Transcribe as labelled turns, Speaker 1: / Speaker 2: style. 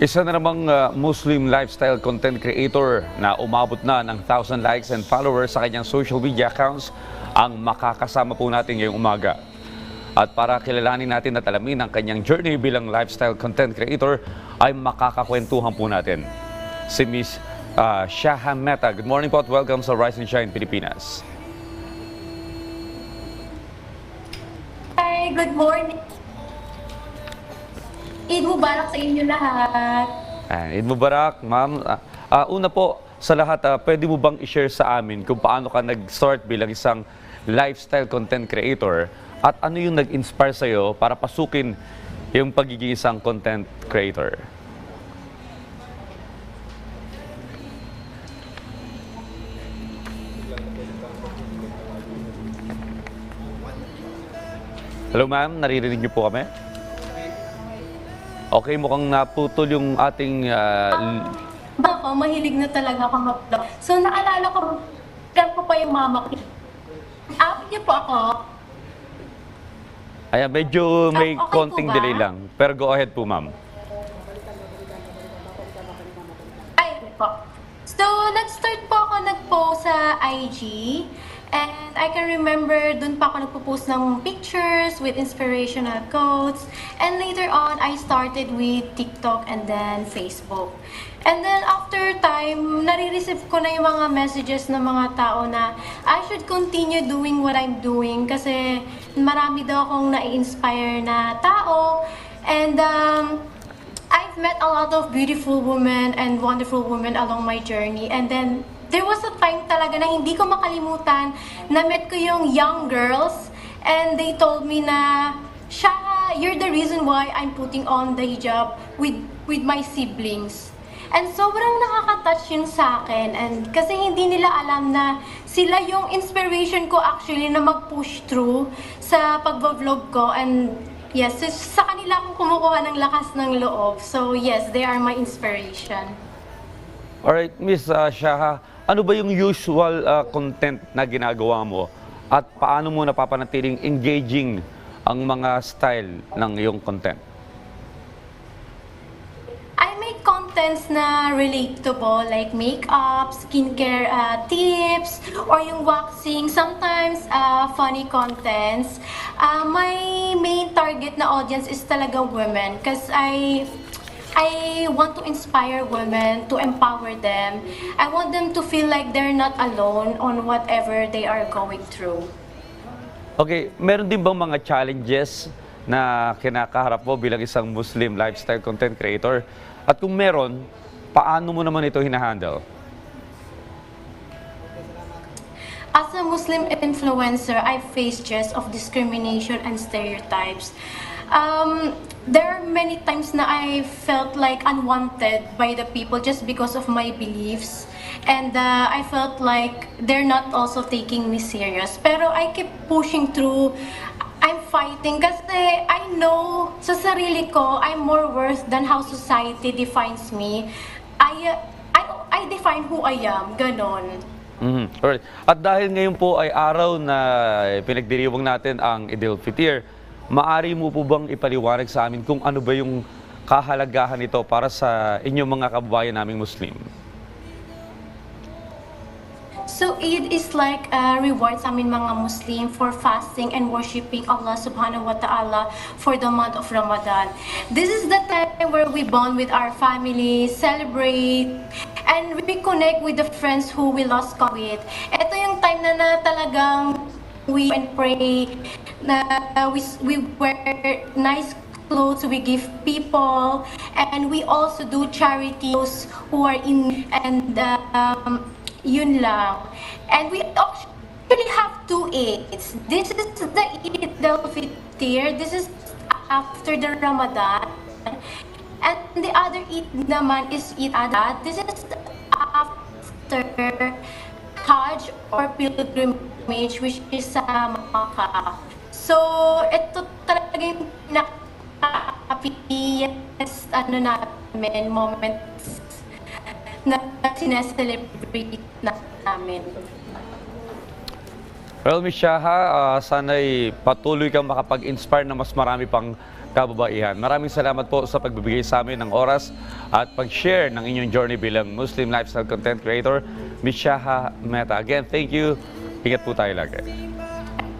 Speaker 1: Isa na namang uh, Muslim lifestyle content creator na umabot na ng 1,000 likes and followers sa kanyang social media accounts ang makakasama po natin ngayong umaga. At para kilalanin natin at alamin ang kanyang journey bilang lifestyle content creator ay makakakwentuhan po natin. Si Miss uh, Shaha Meta. Good morning po at welcome sa Rise and Shine Pilipinas.
Speaker 2: Hi, good morning. Eid Mubarak sa inyo lahat.
Speaker 1: And Eid Mubarak, ma'am. Ah, ah, una po, sa lahat, ah, pwede mo bang i-share sa amin kung paano ka nag-start bilang isang lifestyle content creator at ano yung nag-inspire sa'yo para pasukin yung pagiging isang content creator? Hello ma'am, naririnig niyo po kami? Okay, mukhang naputol yung ating ah, l-
Speaker 2: Bako, mahilig na talaga ako mag-vlog. So, naalala ko, vlog ko pa yung mama ko. App niyo po ako.
Speaker 1: Ayan, medyo may
Speaker 2: Ah, okay po
Speaker 1: konting
Speaker 2: ba?
Speaker 1: delay lang. Pero go ahead po, ma'am.
Speaker 2: Ay, po. So, nag-start po ako nag-post sa IG. And I can remember, dun pa ako nagpo-post ng pictures with inspirational quotes. And later on, I started with TikTok and then Facebook. And then after time, nare-receive ko na yung mga messages ng mga tao na I should continue doing what I'm doing kasi marami daw akong nai-inspire na tao. And um, I've met a lot of beautiful women and wonderful women along my journey. And then, there was a time talaga na hindi ko makalimutan na met ko yung young girls and they told me na, Shaka, you're the reason why I'm putting on the hijab with, with my siblings. And sobrang nakaka-touch yun sa akin. And kasi hindi nila alam na sila yung inspiration ko actually na mag-push through sa pag-vlog ko. And yes, sa kanila akong kumukuha ng lakas ng loob. So yes, they are my inspiration.
Speaker 1: Alright, Miss uh, Shaha, ano ba yung usual uh, content na ginagawa mo? At paano mo napapanatiling engaging ang mga style ng iyong content?
Speaker 2: I make contents na relatable like makeup, skincare uh, tips, or yung waxing. Sometimes uh, funny contents. Uh, my main target na audience is talaga women because I I want to inspire women, to empower them. I want them to feel like they're not alone on whatever they are going through.
Speaker 1: Okay, meron din bang mga challenges na kinakaharap mo bilang isang Muslim lifestyle content creator? At kung meron, paano mo naman ito hinahandle?
Speaker 2: As a Muslim influencer, I face just of discrimination and stereotypes. Um, there are many times na I felt like unwanted by the people just because of my beliefs. And uh, I felt like they're not also taking me serious. Pero I keep pushing through. I'm fighting kasi I know sa sarili ko, I'm more worth than how society defines me. I, uh, I, I define who I am. Ganon.
Speaker 1: Mhm. Alright. At dahil ngayon po ay araw na pinagdiriwang natin ang Idil Fitr, maari mo po bang ipaliwanag sa amin kung ano ba yung kahalagahan nito para sa inyong mga kababayan naming Muslim?
Speaker 2: So Eid is like a reward sa amin mga Muslim for fasting and worshiping Allah subhanahu wa ta'ala for the month of Ramadan. This is the time where we bond with our family, celebrate, and reconnect with the friends who we lost contact with. Ito yung time na, na talagang we and pray, na we, we wear nice clothes we give people and we also do charities who are in and um, yun lang. And we actually have two Eids this is the Eid al-Fitr. This is after the Ramadan. And the other Eid naman is Eid Adha. This is after Hajj or pilgrimage which is sa Makkah so ito talaga yung pinaka-happiest ano namin, moments na sineselebrate na namin.
Speaker 1: Well, Miss Shaha, ah, sana'y patuloy kang makapag-inspire na mas marami pang kababaihan. Maraming salamat po sa pagbibigay sa amin ng oras at pag-share ng inyong journey bilang Muslim lifestyle content creator, Miss Shaha Meta. Again, thank you. Ingat po tayo lagi.